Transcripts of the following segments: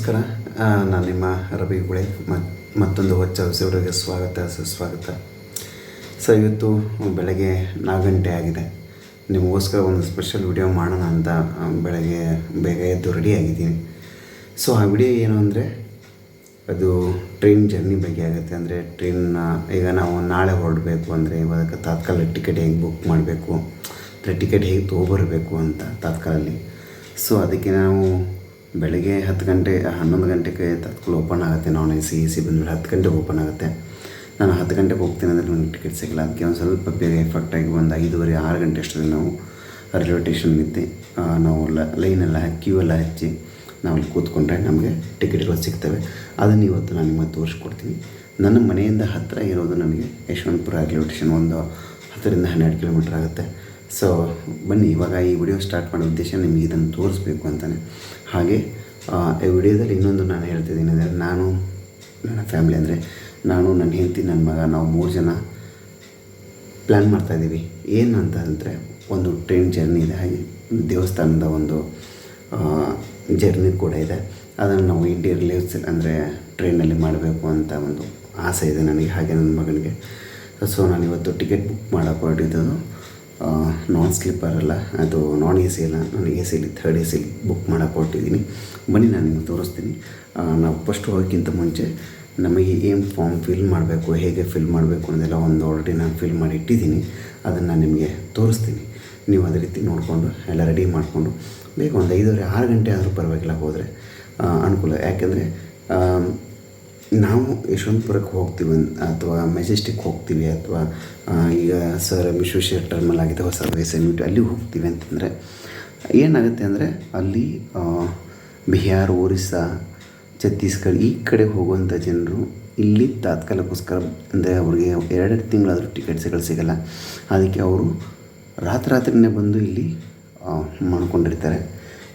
ನಮಸ್ಕಾರ. ನಾನು ನಿಮ್ಮ ರವಿ ಗುಳೆ. ಮತ್ತೊಂದು ಹೊಚ್ಚ ಹೊಸವರಿಗೆ ಸ್ವಾಗತ, ಸುಸ್ವಾಗತ. ಸೊ ಇವತ್ತು ಬೆಳಗ್ಗೆ ನಾಲ್ಕು ಗಂಟೆ ಆಗಿದೆ. ನಿಮಗೋಸ್ಕರ ಒಂದು ಸ್ಪೆಷಲ್ ವಿಡಿಯೋ ಮಾಡೋಣ ಅಂತ ಬೆಳಗ್ಗೆ ಬೇಗ ಎದ್ದು ರೆಡಿ ಆಗಿದ್ದೀನಿ. ಸೊ, ಆ ವಿಡಿಯೋ ಏನು ಅಂದರೆ, ಅದು ಟ್ರೈನ್ ಜರ್ನಿ ಬಗ್ಗೆ ಆಗುತ್ತೆ. ಅಂದರೆ ಟ್ರೈನ್ನ ಈಗ ನಾವು ನಾಳೆ ಹೊರಡಬೇಕು ಅಂದರೆ ಇವಾಗ ತಾತ್ಕಾಲ ಟಿಕೆಟ್ ಹೇಗೆ ಬುಕ್ ಮಾಡಬೇಕು? ಅಂದರೆ ಟಿಕೆಟ್ ಹೇಗೆ ತೊಗೊಬರಬೇಕು ಅಂತ ತಾತ್ಕಾಲಲ್ಲಿ. ಸೊ, ಅದಕ್ಕೆ ನಾವು ಬೆಳಗ್ಗೆ ಹತ್ತು ಗಂಟೆ, ಹನ್ನೊಂದು ಗಂಟೆಗೆ ತತ್ಕಲ್ ಓಪನ್ ಆಗುತ್ತೆ. Non A C A C ಬಂದಮೇಲೆ ಹತ್ತು ಗಂಟೆಗೆ ಓಪನ್ ಆಗುತ್ತೆ. ನಾನು ಹತ್ತು ಗಂಟೆಗೆ ಹೋಗ್ತೀನಿ ಅಂದರೆ ನನಗೆ ಟಿಕೆಟ್ ಸಿಗಲ್ಲ. ಅದಕ್ಕೆ ಒಂದು ಸ್ವಲ್ಪ ಬೇಗ ಎಫೆಕ್ಟಾಗಿ ಒಂದು ಐದುವರೆ, ಆರು ಗಂಟೆ ಅಷ್ಟರಲ್ಲಿ ನಾವು ರೈಲ್ವೆ ಸ್ಟೇಷನ್ಗಿದ್ದೆ ನಾವು ಲೈನೆಲ್ಲ ಕ್ಯೂ ಎಲ್ಲ ಹಚ್ಚಿ ನಾವು ಅಲ್ಲಿ ಕೂತ್ಕೊಂಡ್ರೆ ನಮಗೆ ಟಿಕೆಟ್ಗಳು ಸಿಗ್ತವೆ. ಅದನ್ನು ಇವತ್ತು ನಾನು ನಿಮಗೆ ತೋರಿಸ್ಕೊಡ್ತೀನಿ. ನನ್ನ ಮನೆಯಿಂದ ಹತ್ತಿರ ಇರೋದು ನನಗೆ ಯಶವಂತಪುರ ರೈಲ್ವೆ ಸ್ಟೇಷನ್ ಒಂದು ಹತ್ತರಿಂದ ಹನ್ನೆರಡು ಕಿಲೋಮೀಟ್ರ್ ಆಗುತ್ತೆ. ಸೊ ಬನ್ನಿ, ಇವಾಗ ಈ ವಿಡಿಯೋ ಸ್ಟಾರ್ಟ್ ಮಾಡೋ ಉದ್ದೇಶ ನಿಮಗೆ ಇದನ್ನು ತೋರಿಸ್ಬೇಕು ಅಂತಲೇ ಹಾಗೆ ಈ ವಿಡಿಯೋದಲ್ಲಿ ಇನ್ನೊಂದು ನಾನು ಹೇಳ್ತಿದ್ದೀನಿ ಅಂದರೆ ನಾನು, ನನ್ನ ಫ್ಯಾಮಿಲಿ ಅಂದರೆ ನಾನು, ನನ್ನ ಹೆಂಡತಿ, ನನ್ನ ಮಗ, ನಾವು ಮೂರು ಜನ ಪ್ಲ್ಯಾನ್ ಮಾಡ್ತಾಯಿದ್ದೀವಿ ಏನು ಅಂತ ಅಂದರೆ ಒಂದು ಟ್ರೈನ್ ಜರ್ನಿ ಇದೆ, ಹಾಗೆ ದೇವಸ್ಥಾನದ ಒಂದು ಜರ್ನಿ ಕೂಡ ಇದೆ. ಅದನ್ನು ನಾವು ಇಂಡಿಯರ್ ರಿಲೇವ್ಸ್ ಅಂದರೆ ಟ್ರೈನಲ್ಲಿ ಮಾಡಬೇಕು ಅಂತ ಒಂದು ಆಸೆ ಇದೆ ನನಗೆ, ಹಾಗೆ ನನ್ನ ಮಗನಿಗೆ. ಸೊ ನಾನು ಇವತ್ತು ಟಿಕೆಟ್ ಬುಕ್ ಮಾಡೋಕೆ ಹೊರಟಿದ್ದು. ನಾನ್ ಅಲ್ಲ, ಅದು ನಾನ್ ಎ ಸಿ ಅಲ್ಲ, ನಾನು ಎ ಸಿಲಿ ಥರ್ಡ್ ಎ ಸಿಲಿ ಬುಕ್ ಮಾಡೋಕೆ ಹೊರಟಿದ್ದೀನಿ. ಬನ್ನಿ, ನಾನು ನಿಮಗೆ ತೋರಿಸ್ತೀನಿ. ನಾವು ಫಸ್ಟ್ ಹೋಗೋಕ್ಕಿಂತ ಮುಂಚೆ ನಮಗೆ ಏನು ಫಾರ್ಮ್ ಫಿಲ್ ಮಾಡಬೇಕು, ಹೇಗೆ ಫಿಲ್ ಮಾಡಬೇಕು ಅನ್ನೋದೆಲ್ಲ ಒಂದು ಆಲ್ರೆಡಿ ನಾನು ಫಿಲ್ ಮಾಡಿ ಇಟ್ಟಿದ್ದೀನಿ. ಅದನ್ನು ನಿಮಗೆ ತೋರಿಸ್ತೀನಿ. ನೀವು ಅದೇ ರೀತಿ ನೋಡಿಕೊಂಡು, ಎಲ್ಲ ರೆಡಿ ಮಾಡಿಕೊಂಡು ಬೇಕು ಒಂದು ಐದೂವರೆ, ಆರು ಗಂಟೆ ಆದರೂ ಪರವಾಗಿಲ್ಲ ಹೋದರೆ. ಅನುಕೂಲ. ಯಾಕೆಂದರೆ ನಾವು ಯಶವಂತಪುರಕ್ಕೆ ಹೋಗ್ತೀವಿ ಅಥವಾ ಮೆಜೆಸ್ಟಿಕ್ ಹೋಗ್ತೀವಿ, ಅಥವಾ ಈಗ ಸರ್ ವಿಶ್ವೇಶ್ವರ ಟರ್ಮಲ್ ಆಗಿದೆ ಹೊಸ ಅಂದ್ಬಿಟ್ಟು ಅಲ್ಲಿ ಹೋಗ್ತೀವಿ ಅಂತಂದರೆ, ಏನಾಗುತ್ತೆ ಅಂದರೆ ಅಲ್ಲಿ ಬಿಹಾರ್, ಒರಿಸ್ಸಾ ಛತ್ತೀಸ್ಗಢ ಈ ಕಡೆ ಹೋಗುವಂಥ ಜನರು ಇಲ್ಲಿ ತಾತ್ಕಾಲಕ್ಕೋಸ್ಕರ ಅಂದರೆ ಅವ್ರಿಗೆ ಎರಡೆರಡು ತಿಂಗಳಾದರೂ ಟಿಕೆಟ್ಸ್ಗಳು ಸಿಗಲ್ಲ. ಅದಕ್ಕೆ ಅವರು ರಾತ್ರಿ ರಾತ್ರಿನೇ ಬಂದು ಇಲ್ಲಿ ಮಾಡ್ಕೊಂಡಿರ್ತಾರೆ.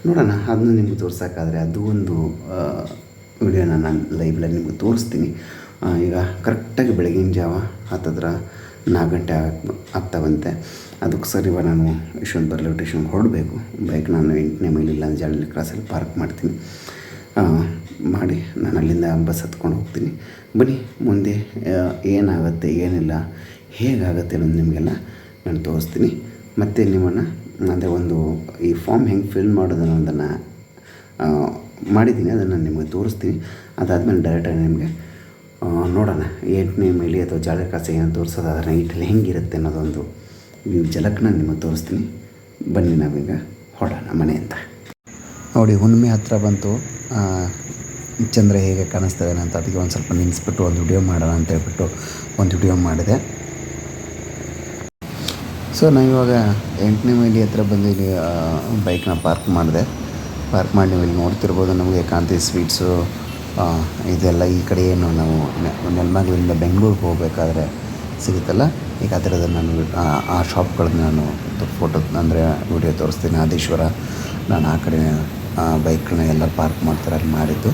ನೋಡೋಣ, ಅದನ್ನು ನಿಮ್ಗೆ ತೋರ್ಸೋಕ್ಕಾದ್ರೆ ಅದು ಒಂದು ವಿಡಿಯೋನ ನಾನು ಲೈವ್ಲಲ್ಲಿ ನಿಮ್ಗೆ ತೋರಿಸ್ತೀನಿ. ಈಗ ಕರೆಕ್ಟಾಗಿ ಬೆಳಗಿನ ಜಾವ ಹತ್ತತ್ರ ನಾಲ್ಕು ಗಂಟೆ ಆಗ್ತಾವಂತೆ. ಅದಕ್ಕೆ ಸರಿ ನಾನು ಯಶವಂತ ರೈಲ್ವೆ ಟೇಷನ್ಗೆ ಹೊರಡಬೇಕು. ಬೈಕ್ ನಾನು ಎಂಟನೇ ಮೈಲಿ ಇಲ್ಲ ಜಾಳಿ ಕ್ರಾಸಲ್ಲಿ ಪಾರ್ಕ್ ಮಾಡ್ತೀನಿ. ಮಾಡಿ ನಾನು ಅಲ್ಲಿಂದ ಬಸ್ ಹತ್ಕೊಂಡು ಹೋಗ್ತೀನಿ. ಬನ್ನಿ, ಮುಂದೆ ಏನಾಗುತ್ತೆ, ಏನಿಲ್ಲ, ಹೇಗಾಗುತ್ತೆ ಅನ್ನೋದು ನಿಮಗೆಲ್ಲ ನಾನು ತೋರಿಸ್ತೀನಿ. ಮತ್ತು ನಿಮ್ಮನ್ನು ಅಂದರೆ ಒಂದು ಈ ಫಾರ್ಮ್ ಹೆಂಗೆ ಫಿಲ್ ಮಾಡೋದು ಅನ್ನೋದನ್ನು ಮಾಡಿದ್ದೀನಿ, ಅದನ್ನು ನಿಮಗೆ ತೋರಿಸ್ತೀನಿ. ಅದಾದಮೇಲೆ ಡೈರೆಕ್ಟಾಗಿ ನಿಮಗೆ ನೋಡೋಣ, ಎಂಟನೇ ಮೈಲಿ ಅಥವಾ ಜಾಲಕಾಸೆ ಏನು ತೋರಿಸೋದು, ಅದರ ನೈಟಲ್ಲಿ ಹೆಂಗಿರುತ್ತೆ ಅನ್ನೋದೊಂದು ವ್ಯೂ ಜಲಕ್ನ ನಿಮಗೆ ತೋರಿಸ್ತೀನಿ. ಬನ್ನಿ ನಾವೀಗ ಹೊಡೋಣ ಮನೆಯಿಂದ ನೋಡಿ, ಹುಣ್ಣಿಮೆ ಹತ್ತಿರ ಬಂತು. ಚಂದ್ರ ಹೇಗೆ ಕಾಣಿಸ್ತಾ ಅಂತ ಅದಕ್ಕೆ ಒಂದು ಸ್ವಲ್ಪ ನಿಲ್ಲಿಸ್ಬಿಟ್ಟು ಒಂದು ವಿಡಿಯೋ ಮಾಡೋಣ ಅಂತ ಹೇಳ್ಬಿಟ್ಟು ಒಂದು ವಿಡಿಯೋ ಮಾಡಿದೆ. ಸೊ ನಾವಿವಾಗ ಎಂಟನೇ ಮೈಲಿ ಹತ್ರ ಬಂದು ಇಲ್ಲಿ ಬೈಕ್ನ ಪಾರ್ಕ್ ಮಾಡಿದೆ. ಪಾರ್ಕ್ ಮಾಡಿ ನೀವು ಇಲ್ಲಿ ನೋಡ್ತಿರ್ಬೋದು ನಮಗೆ ಕಾಂತಿ ಸ್ವೀಟ್ಸು ಇದೆಲ್ಲ ಈ ಕಡೆ ಏನು ನಾವು ನೆಲಮಂಗಲಿಂದ ಬೆಂಗಳೂರಿಗೆ ಹೋಗಬೇಕಾದ್ರೆ ಸಿಗುತ್ತಲ್ಲ? ಈಗ ಆ ನಾನು ಆ- ಶಾಪ್ಗಳನ್ನ ನಾನು ಫೋಟೋ ಅಂದರೆ ವಿಡಿಯೋ ತೋರಿಸ್ತೀನಿ. ಆದೇಶ್ವರ ನಾನು ಆ ಕಡೆ ಬೈಕ್ಗಳನ್ನ ಎಲ್ಲ ಪಾರ್ಕ್ ಮಾಡ್ತಾರೆ, ಅಲ್ಲಿ ಮಾಡಿದ್ದು.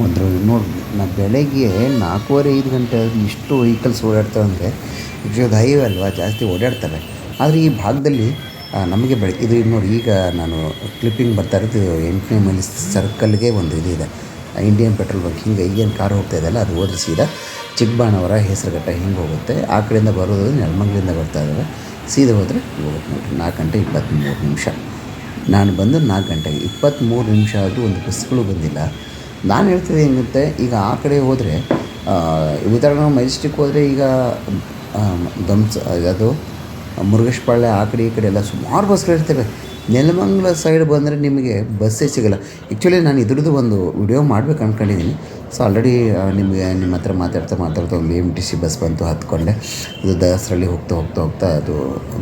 ಒಂದು ನೋಡಿ ನಾ ಬೆಳಗ್ಗೆ ನಾಲ್ಕೂವರೆ, ಐದು ಗಂಟೆ ಇಷ್ಟು ವೆಹಿಕಲ್ಸ್ ಓಡಾಡ್ತವೆ ಅಂದರೆ ಇದು ಹೈವೇ ಅಲ್ವಾ? ಜಾಸ್ತಿ ಓಡಾಡ್ತವೆ ಆದರೆ ಈ ಭಾಗದಲ್ಲಿ ನಮಗೆ ಬೆಳ, ಇದು ನೋಡಿ, ಈಗ ನಾನು ಕ್ಲಿಪ್ಪಿಂಗ್ ಬರ್ತಾ ಇರೋದು ಎಂಟನೇ ಮೈಲಿ ಸರ್ಕಲ್ಗೆ ಒಂದು ಇದು ಇಂಡಿಯನ್ ಪೆಟ್ರೋಲ್ ಬಂಕ್ ಹಿಂಗೆ ಈಗೇನು ಕಾರ್ ಹೋಗ್ತಾ ಇದೆಯಲ್ಲ, ಅದು ಹೋದ್ರೆ ಸೀದಾ ಚಿಕ್ಕಬಾಣವರ ಹೆಸರುಘಟ್ಟ ಹಿಂಗೆ ಹೋಗುತ್ತೆ. ಆ ಕಡೆಯಿಂದ ಬರೋದು ನೆಲಮಂಗ್ಲಿಂದ ಬರ್ತಾ ಇದ್ದಾರೆ ಸೀದಾ ಹೋದರೆ ಹೋಗುತ್ತೆ ನೋಡಿರಿ ನಾಲ್ಕು ಗಂಟೆ ಇಪ್ಪತ್ತ್ಮೂರು ನಿಮಿಷ. ನಾನು ಬಂದು ನಾಲ್ಕು ಗಂಟೆಗೆ ಇಪ್ಪತ್ತ್ಮೂರು ನಿಮಿಷ ಆದರೂ ಒಂದು ಬಸ್ಗಳು ಬಂದಿಲ್ಲ. ನಾನು ಹೇಳ್ತಿದ್ದೆ ಹೆಂಗುತ್ತೆ ಈಗ ಆ ಕಡೆ ಹೋದರೆ ಉದಾಹರಣೆ ಮೈಸ್ಟಿಕ್ ಹೋದರೆ ಈಗ ದಮ್ಸ್ ಅದು ಮುರುಗೇಶ್ಪಾಳ್ಯ ಆ ಕಡೆ ಈ ಕಡೆ ಎಲ್ಲ ಸುಮಾರು ಬಸ್ಗಳಿರ್ತವೆ ನೆಲಮಂಗಲ ಸೈಡ್ ಬಂದರೆ ನಿಮಗೆ ಬಸ್ಸೇ ಸಿಗಲ್ಲ. ಆ್ಯಕ್ಚುಲಿ ನಾನು ಇದ್ರದ್ದು ಒಂದು ವಿಡಿಯೋ ಮಾಡ್ಬೇಕು ಅಂದ್ಕೊಂಡಿದ್ದೀನಿ ಸೊ ಆಲ್ರೆಡಿ ನಿಮಗೆ ನಿಮ್ಮ ಹತ್ರ ಮಾತಾಡ್ತಾ ಮಾತಾಡ್ತಾ ಒಂದು ಎಂ ಟಿ ಸಿ ಬಸ್ ಬಂತು ಹತ್ಕೊಂಡೆ. ಅದು ದಾಸರಳ್ಳಿ ಹೋಗ್ತಾ ಹೋಗ್ತಾ ಹೋಗ್ತಾ ಅದು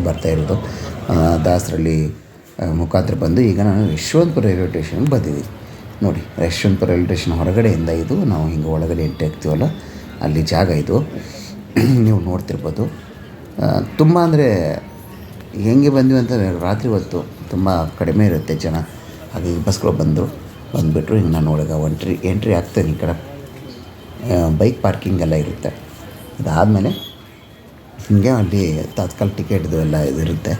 ಬರ್ತಾ ಇರೋದು. ದಾಸರಳ್ಳಿ ಮುಖಾಂತರ ಬಂದು ಈಗ ನಾನು ಯಶವಂತಪುರ ರೈಲ್ವೆ ಸ್ಟೇಷನ್ಗೆ ಬಂದಿದ್ದೀನಿ. ನೋಡಿ, ಯಶವಂತಪುರ ರೈಲ್ವೆ ಸ್ಟೇಷನ್ ಹೊರಗಡೆಯಿಂದ ಇದು, ನಾವು ಹಿಂಗೆ ಒಳಗಡೆ ಆಗ್ತೀವಲ್ಲ, ಅಲ್ಲಿ ಜಾಗ ಇದು. ನೀವು ನೋಡ್ತಿರ್ಬೋದು. ತುಂಬ ಅಂದರೆ ಹೆಂಗೆ ಬಂದ್ವಿ ಅಂತ ರಾತ್ರಿ ಹೊತ್ತು ತುಂಬ ಕಡಿಮೆ ಇರುತ್ತೆ ಜನ. ಹಾಗೆ ಈ ಬಸ್ಗಳು ಬಂದರು, ಬಂದುಬಿಟ್ರು ಹಿಂಗೆ ನಾನು ಒಳಗೆ ಒಂಟ್ರಿ ಎಂಟ್ರಿ ಆಗ್ತೇನೆ ಈ ಕಡೆ. ಬೈಕ್ ಪಾರ್ಕಿಂಗ್ ಎಲ್ಲ ಇರುತ್ತೆ. ಅದಾದಮೇಲೆ ಹಿಂಗೆ ಅಲ್ಲಿ ತಾತ್ಕಾಲ ಟಿಕೆಟ್ದು ಎಲ್ಲ ಇದಿರುತ್ತೆ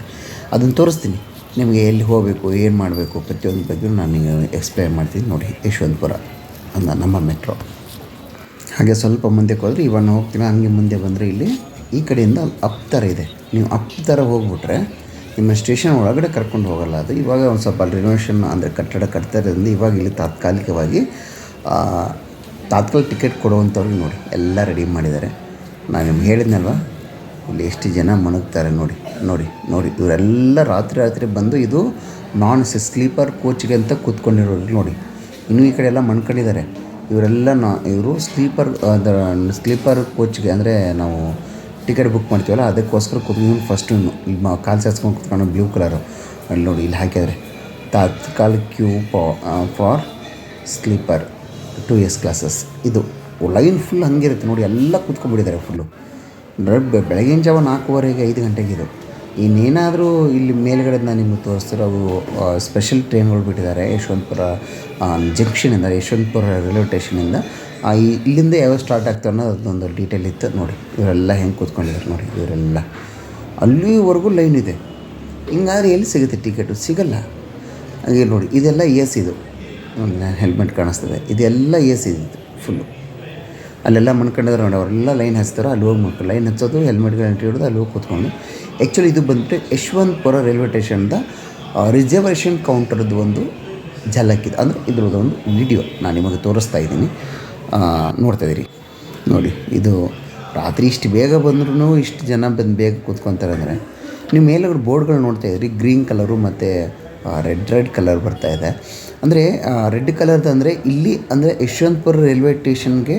ಅದನ್ನು ತೋರಿಸ್ತೀನಿ. ನಿಮಗೆ ಎಲ್ಲಿ ಹೋಗಬೇಕು, ಏನು ಮಾಡಬೇಕು, ಪ್ರತಿಯೊಂದು ಬಗ್ಗೆ ನಾನು ಎಕ್ಸ್ಪ್ಲೈನ್ ಮಾಡ್ತೀನಿ ನೋಡಿ, ಯಶವಂತಪುರ ನಮ್ಮ ಮೆಟ್ರೋ ಹಾಗೆ ಸ್ವಲ್ಪ ಮುಂದೆ ಕೋದ್ರೆ ಇವಾಗ ಹೋಗ್ತೀನಿ ಹಂಗೆ ಮುಂದೆ ಬಂದರೆ ಇಲ್ಲಿ ಈ ಕಡೆಯಿಂದ ಅಪ್ ಥರ ಇದೆ. ನೀವು ಅಪ್ ಥರ ಹೋಗ್ಬಿಟ್ರೆ ನಿಮ್ಮ ಸ್ಟೇಷನ್ ಒಳಗಡೆ ಕರ್ಕೊಂಡು ಹೋಗಲ್ಲ ಅದು. ಇವಾಗ ಒಂದು ಸ್ವಲ್ಪ ಅಲ್ಲಿ ರಿನೋವೇಷನ್ ಅಂದರೆ ಕಟ್ಟಡ ಕಟ್ತಾ ಇರೋದ್ರಿಂದ ಇವಾಗ ಇಲ್ಲಿ ತಾತ್ಕಾಲಿಕವಾಗಿ ತಾತ್ಕಾಲಿಕ ತಾತ್ಕಾಲ ಟಿಕೆಟ್ ಕೊಡುವಂಥವ್ರಿಗೆ ನೋಡಿ. ಎಲ್ಲ ರೆಡಿ ಮಾಡಿದ್ದಾರೆ. ನಾನು ನಿಮ್ಗೆ ಹೇಳಿದ್ನಲ್ವ? ಇಲ್ಲಿ ಎಷ್ಟು ಜನ ಮಣಗ್ತಾರೆ ನೋಡಿ ನೋಡಿ ನೋಡಿ. ಇವರೆಲ್ಲ ರಾತ್ರಿ ರಾತ್ರಿ ಬಂದು ಇದು ನಾನ್ ಸ್ಲೀಪರ್ ಕೋಚ್ಗೆ ಅಂತ ಕೂತ್ಕೊಂಡಿರೋರು ನೋಡಿ. ಇನ್ನೂ ಈ ಕಡೆ ಎಲ್ಲ ಮಣ್ಕೊಂಡಿದ್ದಾರೆ. ಇವರೆಲ್ಲ ನಾ, ಇವರು ಸ್ಲೀಪರ್ ಸ್ಲೀಪರ್ ಕೋಚ್ಗೆ ಅಂದರೆ ನಾವು ಟಿಕೆಟ್ ಬುಕ್ ಮಾಡ್ತೀವಲ್ಲ, ಅದಕ್ಕೋಸ್ಕರ ಕೂತ್ಕೊಂಡು ಫಸ್ಟ್ ಇಲ್ಲಿ ಮಾ ಕಾಲು ಸೇರಿಸ್ಕೊಂಡು ಕೂತ್ಕೊಂಡು ಬ್ಲೂ ಕಲರು ಅಲ್ಲಿ ನೋಡಿ, ಇಲ್ಲಿ ಹಾಕಿದರೆ. Tatkal queue for sleeper two S classes ಇದು ಲೈನ್ ಫುಲ್ ಹಂಗಿರುತ್ತೆ ನೋಡಿ, ಎಲ್ಲ ಕೂತ್ಕೊಂಡ್ಬಿಟ್ಟಿದ್ದಾರೆ ಫುಲ್ಲು ಬೆಳಗಿನ ಜಾವ ನಾಲ್ಕೂವರೆಗೆ ಐದು ಗಂಟೆಗೆ ಇದು. ಇನ್ನೇನಾದರೂ ಇಲ್ಲಿ ಮೇಲ್ಗಡೆ ನಾನು ನಿಮಗೆ ತೋರಿಸ್ತಾರೆ ಅವು ಸ್ಪೆಷಲ್ ಟ್ರೈನ್ಗಳು ಬಿಟ್ಟಿದ್ದಾರೆ. ಯಶವಂತಪುರ ಜಂಕ್ಷನಿಂದ ಯಶವಂತಪುರ ರೈಲ್ವೆ ಸ್ಟೇಷನಿಂದ ಇಲ್ಲಿಂದ ಯಾವ ಸ್ಟಾರ್ಟ್ ಆಗ್ತವೆ ಅನ್ನೋದು ಅದೊಂದು ಡೀಟೇಲ್ ಇತ್ತು ನೋಡಿ. ಇವರೆಲ್ಲ ಹೆಂಗೆ ಕೂತ್ಕೊಂಡಿದ್ದಾರೆ ನೋಡಿ, ಇವರೆಲ್ಲ. ಅಲ್ಲಿವರೆಗೂ ಲೈನ್ ಇದೆ. ಹಿಂಗಾದ್ರೆ ಎಲ್ಲಿ ಸಿಗುತ್ತೆ ಟಿಕೆಟು ಸಿಗಲ್ಲ. ಹಾಗೆ ನೋಡಿ, ಇದೆಲ್ಲ ಎ ಸಿ ಇದು ಹೆಲ್ಮೆಟ್ ಕಾಣಿಸ್ತದೆ. ಇದೆಲ್ಲ ಎ ಸಿ ಇದು ಫುಲ್ಲು ಅಲ್ಲೆಲ್ಲ ಮಣ್ಕೊಂಡಿದ್ದಾರೆ ನೋಡಿ, ಅವರೆಲ್ಲ ಲೈನ್ ಹಚ್ತಾರೆ, ಅಲ್ಲಿ ಹೋಗಿ ಮಕ್ಕಳು ಲೈನ್ ಹಚ್ಚೋದು ಹೆಲ್ಮೆಟ್ ಎಂಟ್ರಿ ಹಿಡಿದು ಅಲ್ಲಿ ಹೋಗಿ ಕೂತ್ಕೊಂಡು. ಆ್ಯಕ್ಚುಲಿ ಇದು ಬಂದುಬಿಟ್ಟು ಯಶವಂತಪುರ ರೈಲ್ವೆ ಸ್ಟೇಷನ್ದ ರಿಸರ್ವೇಷನ್ ಕೌಂಟರ್ದು ಒಂದು ಝಲಕ್ಕಿದೆ ಅಂದರೆ ಇದ್ರದ್ದು ಒಂದು ವಿಡಿಯೋ ನಾನು ನಿಮಗೆ ತೋರಿಸ್ತಾ ಇದ್ದೀನಿ. ನೋಡ್ತಾ ನೋಡಿ, ಇದು ರಾತ್ರಿ ಇಷ್ಟು ಬೇಗ ಬಂದ್ರೂ ಇಷ್ಟು ಜನ ಬಂದು ಬೇಗ ಕೂತ್ಕೊತಾರೆ ಅಂದರೆ ನೀವು ಮೇಲುಗಡೆ ಬೋರ್ಡ್ಗಳು ನೋಡ್ತಾ ಇದ್ರಿ, ಗ್ರೀನ್ ಕಲರು ಮತ್ತು ರೆಡ್ ರೆಡ್ ಕಲರ್ ಬರ್ತಾ ಇದೆ. ಅಂದರೆ ರೆಡ್ ಕಲರ್ದು ಅಂದರೆ ಇಲ್ಲಿ, ಅಂದರೆ ಯಶವಂತಪುರ ರೈಲ್ವೆ ಸ್ಟೇಷನ್ಗೆ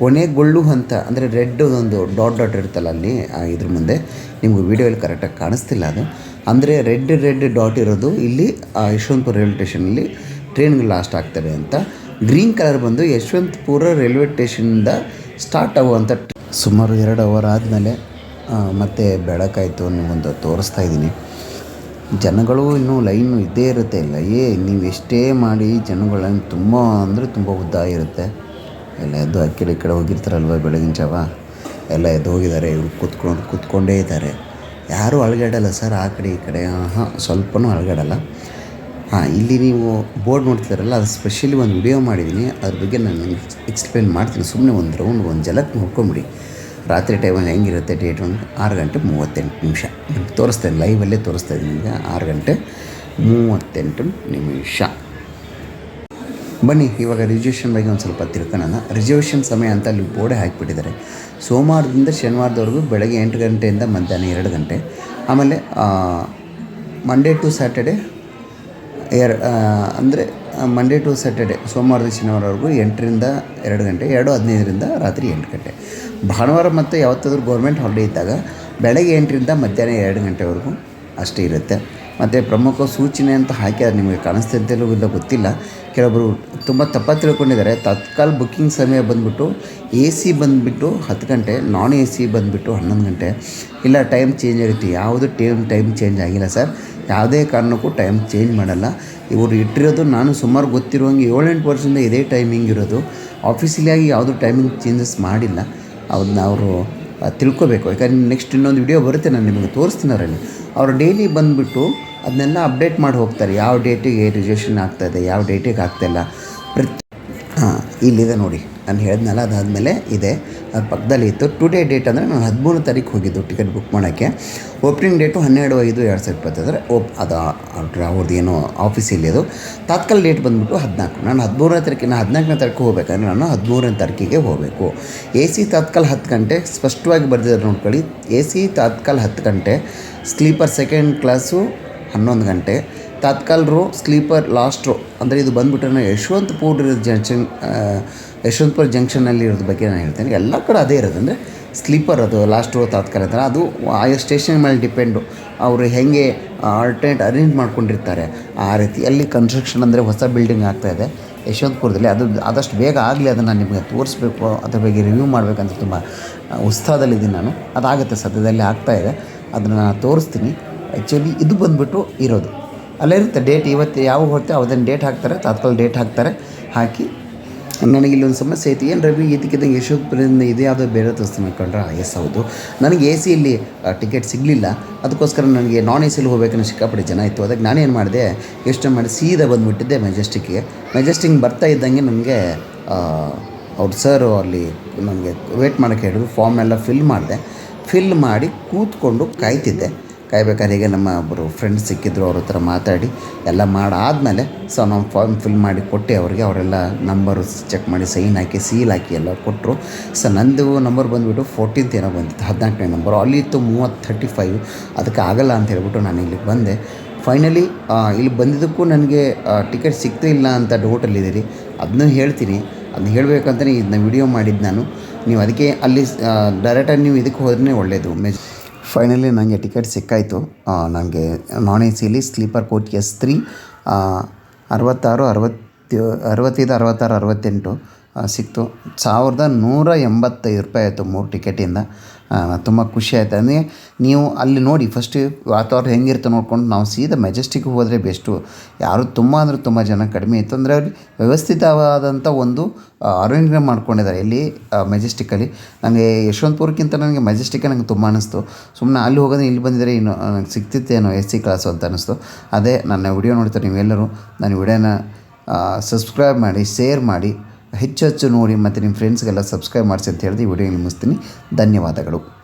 ಕೊನೆಗೊಳ್ಳು ಹಂತ ಅಂದರೆ ರೆಡ್ ಒಂದು ಡಾಟ್ ಡಾಟ್ ಇರುತ್ತಲ್ಲ ಅಲ್ಲಿ ಇದ್ರ ಮುಂದೆ, ನಿಮ್ಗೆ ವೀಡಿಯೋಲಿ ಕರೆಕ್ಟಾಗಿ ಕಾಣಿಸ್ತಿಲ್ಲ ಅದು. ಅಂದರೆ ರೆಡ್ ರೆಡ್ ಡಾಟ್ ಇರೋದು ಇಲ್ಲಿ ಯಶವಂತಪುರ ರೈಲ್ವೆ ಸ್ಟೇಷನಲ್ಲಿ ಟ್ರೈನ್ಗಳು ಲಾಸ್ಟ್ ಆಗ್ತವೆ ಅಂತ. ಗ್ರೀನ್ ಕಲರ್ ಬಂದು ಯಶವಂತಪುರ ರೈಲ್ವೆ ಸ್ಟೇಷನಿಂದ ಸ್ಟಾರ್ಟ್ ಆಗುವಂಥ ಸುಮಾರು ಎರಡು ಅವರ್ ಆದಮೇಲೆ ಮತ್ತೆ ಬೆಳಕಾಯಿತು ನಿಮಗೊಂದು ತೋರಿಸ್ತಾ ಇದ್ದೀನಿ. ಜನಗಳು ಇನ್ನೂ ಲೈನು ಇದ್ದೇ ಇರುತ್ತೆ ಇಲ್ಲ ಏ ನೀವು ಎಷ್ಟೇ ಮಾಡಿ ಜನಗಳ ತುಂಬ ಅಂದರೆ ತುಂಬ ಉದ್ದ ಇರುತ್ತೆ ಎಲ್ಲ ಎದ್ದು ಆ ಕಡೆ ಈ ಕಡೆ ಹೋಗಿರ್ತಾರಲ್ವ ಬೆಳಗಿನ ಜಾವ? ಎಲ್ಲ ಎದ್ದು ಹೋಗಿದ್ದಾರೆ, ಇವರು ಕೂತ್ಕೊಂಡು, ಕೂತ್ಕೊಂಡೇ ಇದ್ದಾರೆ. ಯಾರೂ ಅಳಗಾಡಲ್ಲ ಸರ್, ಆ ಕಡೆ ಈ ಕಡೆ. ಹಾಂ ಸ್ವಲ್ಪನೂ ಅಳಗಾಡಲ್ಲ. ಹಾಂ, ಇಲ್ಲಿ ನೀವು ಬೋರ್ಡ್ ನೋಡ್ತಿದ್ದಾರಲ್ಲ ಅದು ಸ್ಪೆಷಲಿ ಒಂದು ವಿಡಿಯೋ ಮಾಡಿದ್ದೀನಿ ಅದ್ರ ಬಗ್ಗೆ ನಾನು ಎಕ್ಸ್ಪ್ಲೇನ್ ಮಾಡ್ತೀನಿ. ಸುಮ್ಮನೆ ಒಂದು ರೌಂಡ್ ಒಂದು ಜಲಕ್ ನೋಡ್ಕೊಂಬಿಡಿ. ರಾತ್ರಿ ಟೈಮಲ್ಲಿ ಹೆಂಗಿರುತ್ತೆ ಡೇಟ್ ಒಂದು? ಆರು ಗಂಟೆ ಮೂವತ್ತೆಂಟು ನಿಮಿಷ. ನಿಮ್ಗೆ ತೋರಿಸ್ತೇನೆ ಲೈವಲ್ಲೇ ತೋರಿಸ್ತಾ ಇದ್ದೀನಿ ಈಗ. ಆರು ಗಂಟೆ ಮೂವತ್ತೆಂಟು ನಿಮಿಷ. ಬನ್ನಿ, ಇವಾಗ ರಿಸರ್ವೇಷನ್ ಬಗ್ಗೆ ಒಂದು ಸ್ವಲ್ಪ ತಿಳ್ಕೊಳ್ಳೋಣ ರಿಸರ್ವೇಷನ್ ಸಮಯ ಅಂತ ಅಲ್ಲಿ ಬೋರ್ಡೇ ಹಾಕಿಬಿಟ್ಟಿದ್ದಾರೆ. ಸೋಮವಾರದಿಂದ ಶನಿವಾರದವರೆಗೂ ಬೆಳಗ್ಗೆ ಎಂಟು ಗಂಟೆಯಿಂದ ಮಧ್ಯಾಹ್ನ ಎರಡು ಗಂಟೆ. ಆಮೇಲೆ ಮಂಡೇ ಟು ಸ್ಯಾಟರ್ಡೆ ಎರ ಅಂದರೆ ಮಂಡೇ ಟು ಸ್ಯಾಟರ್ಡೆ ಸೋಮವಾರದಿಂದ ಶನಿವಾರವರೆಗೂ ಎಂಟರಿಂದ ಎರಡು ಗಂಟೆ, ಎರಡು ಹದಿನೈದರಿಂದ ರಾತ್ರಿ ಎಂಟು ಗಂಟೆ. ಭಾನುವಾರ ಮತ್ತು ಯಾವತ್ತಾದರೂ ಗೌರ್ಮೆಂಟ್ ಹಾಲಿಡೇ ಇದ್ದಾಗ ಬೆಳಗ್ಗೆ ಎಂಟರಿಂದ ಮಧ್ಯಾಹ್ನ ಎರಡು ಗಂಟೆವರೆಗೂ ಅಷ್ಟೇ ಇರುತ್ತೆ. ಮತ್ತು ಪ್ರಮುಖ ಸೂಚನೆ ಅಂತ ಹಾಕಿದ್ರೆ ನಿಮಗೆ ಕಾಣಿಸ್ತಿದ್ದಲ್ಲೂ ಇಲ್ಲ ಗೊತ್ತಿಲ್ಲ. ಕೆಲವೊಬ್ಬರು ತುಂಬ ತಪ್ಪಾಗಿ ತಿಳ್ಕೊಂಡಿದ್ದಾರೆ. ತತ್ಕಾಲ ಬುಕ್ಕಿಂಗ್ ಸಮಯ ಬಂದುಬಿಟ್ಟು ಎ ಸಿ ಬಂದುಬಿಟ್ಟು ಹತ್ತು ಗಂಟೆ ನಾನ್ ಎ ಸಿ ಬಂದುಬಿಟ್ಟು ಹನ್ನೊಂದು ಗಂಟೆ. ಇಲ್ಲ ಟೈಮ್ ಚೇಂಜ್ ಆಗುತ್ತೆ. ಯಾವುದು ಟೈಮ್ ಟೈಮ್ ಚೇಂಜ್ ಆಗಿಲ್ಲ ಸರ್. ಯಾವುದೇ ಕಾರಣಕ್ಕೂ ಟೈಮ್ ಚೇಂಜ್ ಮಾಡಲ್ಲ. ಇವರು ಇಟ್ಟಿರೋದು ನಾನು ಸುಮಾರು ಗೊತ್ತಿರುವಂಗೆ ಏಳೆಂಟು ವರ್ಷದಿಂದ ಇದೇ ಟೈಮಿಂಗ್ ಇರೋದು. ಆಫೀಸಲಿಯಾಗಿ ಯಾವುದೂ ಟೈಮಿಂಗ್ ಚೇಂಜಸ್ ಮಾಡಿಲ್ಲ. ಅದನ್ನ ಅವರು ತಿಳ್ಕೊಬೇಕು. ಯಾಕಂದ್ರೆ ನೆಕ್ಸ್ಟ್ ಇನ್ನೊಂದು ವಿಡಿಯೋ ಬರುತ್ತೆ, ನಾನು ನಿಮಗೆ ತೋರಿಸ್ತೀನಿ ಅವರಲ್ಲಿ ಅವರು ಡೈಲಿ ಬಂದುಬಿಟ್ಟು ಅದನ್ನೆಲ್ಲ ಅಪ್ಡೇಟ್ ಮಾಡಿ ಹೋಗ್ತಾರೆ. ಯಾವ ಡೇಟಿಗೆ ರಿಜೆಕ್ಷನ್ ಆಗ್ತಾಯಿದೆ ಯಾವ ಡೇಟಿಗೆ ಆಗ್ತಾಯಿಲ್ಲ ಪ್ರತಿ ಹಾಂ, ಇಲ್ಲಿದೆ ನೋಡಿ. ನಾನು ಹೇಳಿದ್ನಲ್ಲ, ಅದಾದಮೇಲೆ ಇದೆ. ಅದು ಪಕ್ಕದಲ್ಲಿ ಇತ್ತು. ಟುಡೇ ಡೇಟ್ ಅಂದರೆ ನಾನು ಹದಿಮೂರು ತಾರೀಕು ಹೋಗಿದ್ದು ಟಿಕೆಟ್ ಬುಕ್ ಮಾಡೋಕ್ಕೆ. ಓಪನಿಂಗ್ ಡೇಟು ಹನ್ನೆರಡು ಐದು ಎರಡು ಸಾವಿರದ ಇಪ್ಪತ್ತಂದರೆ ಓಪ್ ಅದು ಅವ್ರದ್ದು ಏನೋ ಆಫೀಸಲ್ಲಿ ಅದು. ತಾತ್ಕಾಲ ಡೇಟ್ ಬಂದುಬಿಟ್ಟು ಹದಿನಾಲ್ಕು. ನಾನು ಹದಿಮೂರನೇ ತಾರೀಕು ನಾನು ಹದಿನಾಲ್ಕನೇ ತಾರೀಕು ಹೋಗ್ಬೇಕಂದ್ರೆ ನಾನು ಹದಿಮೂರನೇ ತಾರೀಕಿಗೆ ಹೋಗಬೇಕು. ಎ ಸಿ ತಾತ್ಕಾಲ ಹತ್ತು ಗಂಟೆ ಸ್ಪಷ್ಟವಾಗಿ ಬರ್ದಿದ್ದಾರೆ ನೋಡ್ಕೊಳ್ಳಿ. ಎ ಸಿ ತಾತ್ಕಾಲ ಹತ್ತು ಗಂಟೆ ಸ್ಲೀಪರ್ ಸೆಕೆಂಡ್ ಕ್ಲಾಸು ಹನ್ನೊಂದು ಗಂಟೆ. Tatkal row sleeper last row ಅಂದರೆ ಇದು ಬಂದುಬಿಟ್ರೆ ಯಶವಂತಪುರ ಜಂಕ್ಷನ್ ಯಶವಂತಪುರ ಜಂಕ್ಷನಲ್ಲಿ ಇರೋದ್ರ ಬಗ್ಗೆ ನಾನು ಹೇಳ್ತೇನೆ. ಎಲ್ಲ ಕಡೆ ಅದೇ ಇರೋದು. ಅಂದರೆ ಸ್ಲೀಪರ್ ಅದು ಲಾಸ್ಟ್ ರೋ ತಾತ್ಕಾಲ ಥರ ಅದು ಆಯಾ ಸ್ಟೇಷನ್ ಮೇಲೆ ಡಿಪೆಂಡು ಅವರು ಹೇಗೆ ಆಲ್ಟರ್ನೇಟ್ ಅರೇಂಜ್ ಮಾಡ್ಕೊಂಡಿರ್ತಾರೆ. ಆ ರೀತಿ ಅಲ್ಲಿ ಕನ್ಸ್ಟ್ರಕ್ಷನ್ ಅಂದರೆ ಹೊಸ ಬಿಲ್ಡಿಂಗ್ ಆಗ್ತಾಯಿದೆ ಯಶವಂತಪುರದಲ್ಲಿ ಅದು ಆದಷ್ಟು ಬೇಗ ಆಗಲಿ, ಅದನ್ನು ನಿಮಗೆ ತೋರಿಸ್ಬೇಕು, ಅದ್ರ ಬಗ್ಗೆ ರಿವ್ಯೂ ಮಾಡಬೇಕಂತ ತುಂಬ ಉತ್ಸಾಹದಲ್ಲಿದ್ದೀನಿ ನಾನು. ಅದಾಗುತ್ತೆ ಸದ್ಯದಲ್ಲಿ ಆಗ್ತಾಯಿದೆ ಅದನ್ನು ನಾನು ತೋರಿಸ್ತೀನಿ. ಆ್ಯಕ್ಚುಲಿ ಇದು ಬಂದುಬಿಟ್ಟು ಇರೋದು. ಅಲ್ಲೇ ಇರುತ್ತೆ ಡೇಟ್ ಇವತ್ತು ಯಾವಾಗ ಹೊತ್ತೆ ಅವ್ರದ್ದೇನು ಡೇಟ್ ಹಾಕ್ತಾರೆ, ತಾತ್ಕಾಲ ಡೇಟ್ ಹಾಕ್ತಾರೆ, ಹಾಕಿ ನನಗೆ ಇಲ್ಲೊಂದು ಸಮಸ್ಯೆ ಐತಿ. ಏನು ರವಿ ಇದಕ್ಕಿದ್ದಂಗೆ ಯಶೋಧಪುರದಿಂದ ಇದೇ ಯಾವುದೋ ಬೇರೆ ತೋರಿಸ್ತೀನಿ ಕಂಡ್ರೆ ಎಸ್ ಹೌದು. ನನಗೆ ಎ ಸಿಯಲ್ಲಿ ಟಿಕೆಟ್ ಸಿಗಲಿಲ್ಲ. ಅದಕ್ಕೋಸ್ಕರ ನನಗೆ ನಾನ್ ಎ ಸಿಲಿ ಹೋಗ್ಬೇಕನ್ನೋ ಸಿಕ್ಕಾಪಟ್ಟೆ ಜನ ಇತ್ತು. ಅದಕ್ಕೆ ನಾನೇನು ಮಾಡಿದೆ, ಯೋಚನೆ ಮಾಡಿ ಸೀದಾ ಬಂದುಬಿಟ್ಟಿದ್ದೆ ಮೆಜೆಸ್ಟಿಕ್ಗೆ ಮೆಜೆಸ್ಟಿಕ್ ಬರ್ತಾ ಇದ್ದಂಗೆ ನನಗೆ ಅವ್ರು ಸರ್ ಅಲ್ಲಿ ನನಗೆ ವೇಟ್ ಮಾಡೋಕ್ಕೆ ಹೇಳಿದ್ರು. ಫಾರ್ಮ್ ಎಲ್ಲ ಫಿಲ್ ಮಾಡಿದೆ. ಫಿಲ್ ಮಾಡಿ ಕೂತ್ಕೊಂಡು ಕಾಯ್ತಿದ್ದೆ. ಕಾಯ್ಬೇಕಾದ್ರೆ ಹೀಗೆ ನಮ್ಮ ಒಬ್ಬರು ಫ್ರೆಂಡ್ಸ್ ಸಿಕ್ಕಿದ್ರು ಅವ್ರ ಹತ್ರ ಮಾತಾಡಿ, ಎಲ್ಲ ಮಾಡಾದಮೇಲೆ ಸೊ ನಾವು ಫಾರ್ಮ್ ಫಿಲ್ ಮಾಡಿ ಕೊಟ್ಟೆ ಅವ್ರಿಗೆ ಅವರೆಲ್ಲ ನಂಬರು ಚೆಕ್ ಮಾಡಿ ಸೈನ್ ಹಾಕಿ ಸೀಲ್ ಹಾಕಿ ಎಲ್ಲ ಕೊಟ್ಟರು ಸೊ ನಂದು ನಂಬರ್ ಬಂದುಬಿಟ್ಟು ಫೋರ್ಟೀನ್ತ್ ಏನೋ ಬಂದಿತ್ತು, ಹದಿನಾಲ್ಕನೇ ನಂಬರು ಅಲ್ಲಿ ಇತ್ತು ಮೂವತ್ತು ಥರ್ಟಿ ಫೈವ್ ಅದಕ್ಕೆ ಆಗಲ್ಲ ಅಂತ ಹೇಳ್ಬಿಟ್ಟು ನಾನು ಇಲ್ಲಿಗೆ ಬಂದೆ. ಫೈನಲಿ ಇಲ್ಲಿ ಬಂದಿದ್ದಕ್ಕೂ ನನಗೆ ಟಿಕೆಟ್ ಸಿಗ್ತಾ ಇಲ್ಲ ಅಂತ ಡೌಟಲ್ಲಿದ್ದೀರಿ ಅದನ್ನೂ ಹೇಳ್ತೀನಿ. ಅದನ್ನ ಹೇಳಬೇಕಂತಲೇ ಇದನ್ನ ವಿಡಿಯೋ ಮಾಡಿದ್ದು ನಾನು. ನೀವು ಅದಕ್ಕೆ ಅಲ್ಲಿ ಡೈರೆಕ್ಟಾಗಿ ನೀವು ಇದಕ್ಕೆ ಹೋದ್ರೆ ಒಳ್ಳೆಯದು ಮೆಜ್ ಫೈನಲಿ ನನಗೆ ಟಿಕೆಟ್ ಸಿಕ್ಕಾಯಿತು. ನನಗೆ non A ಸಿಲಿ sleeper coach S three ಅರವತ್ತಾರು ಅರವತ್ತು ಅರವತ್ತೈದು, ಅರವತ್ತಾರು, ಅರವತ್ತೆಂಟು ಸಿಕ್ತು. ಸಾವಿರದ ನೂರ ಎಂಬತ್ತೈದು ರೂಪಾಯಿ ಆಯಿತು ಮೂರು ಟಿಕೆಟಿಂದ ತುಂಬ ಖುಷಿ ಆಯಿತು. ಅಂದರೆ ನೀವು ಅಲ್ಲಿ ನೋಡಿ ಫಸ್ಟ್ ವಾತಾವರಣ ಹೆಂಗಿರುತ್ತೆ ನೋಡ್ಕೊಂಡು ನಾವು ಸೀದಾ ಮೆಜೆಸ್ಟಿಕ್ ಹೋದರೆ ಬೆಸ್ಟು ಯಾರು ತುಂಬ ಅಂದರೆ ತುಂಬ ಜನ ಕಡಿಮೆ ಇತ್ತು. ಅಂದರೆ ಅಲ್ಲಿ ವ್ಯವಸ್ಥಿತವಾದಂಥ ಒಂದು ಅರೇಂಜ್ಮೆಂಟ್ ಮಾಡ್ಕೊಂಡಿದ್ದಾರೆ ಇಲ್ಲಿ ಮೆಜೆಸ್ಟಿಕ್ಕಲ್ಲಿ ನನಗೆ ಯಶವಂತಪುರಕ್ಕಿಂತ ನನಗೆ ಮೆಜೆಸ್ಟಿಕ್ಕೇ ನಂಗೆ ತುಂಬ ಅನ್ನಿಸ್ತು ಸುಮ್ಮನೆ ಅಲ್ಲಿ ಹೋಗೋದು ಇಲ್ಲಿ ಬಂದಿದ್ರೆ ಇನ್ನು ನನಗೆ ಸಿಗ್ತಿತ್ತೇನೋ ಎಸ್ ಸಿ ಕ್ಲಾಸು ಅಂತ ಅನ್ನಿಸ್ತು ಅದೇ ನನ್ನ ವಿಡಿಯೋ ನೋಡ್ತಾರೆ ನೀವೆಲ್ಲರೂ. ನನ್ನ ವಿಡಿಯೋನ ಸಬ್ಸ್ಕ್ರೈಬ್ ಮಾಡಿ ಶೇರ್ ಮಾಡಿ. ಹೆಚ್ಚು ಹೆಚ್ಚು ನೋಡಿ ಮತ್ತು ನಿಮ್ಮ ಫ್ರೆಂಡ್ಸ್ಗೆಲ್ಲ ಸಬ್ಸ್ಕ್ರೈಬ್ ಮಾಡಿಸಿ ಅಂತ ಹೇಳಿದ್ರೆ ಈ ವಿಡಿಯೋ ಮುಗಿಸ್ತೀನಿ ಧನ್ಯವಾದಗಳು.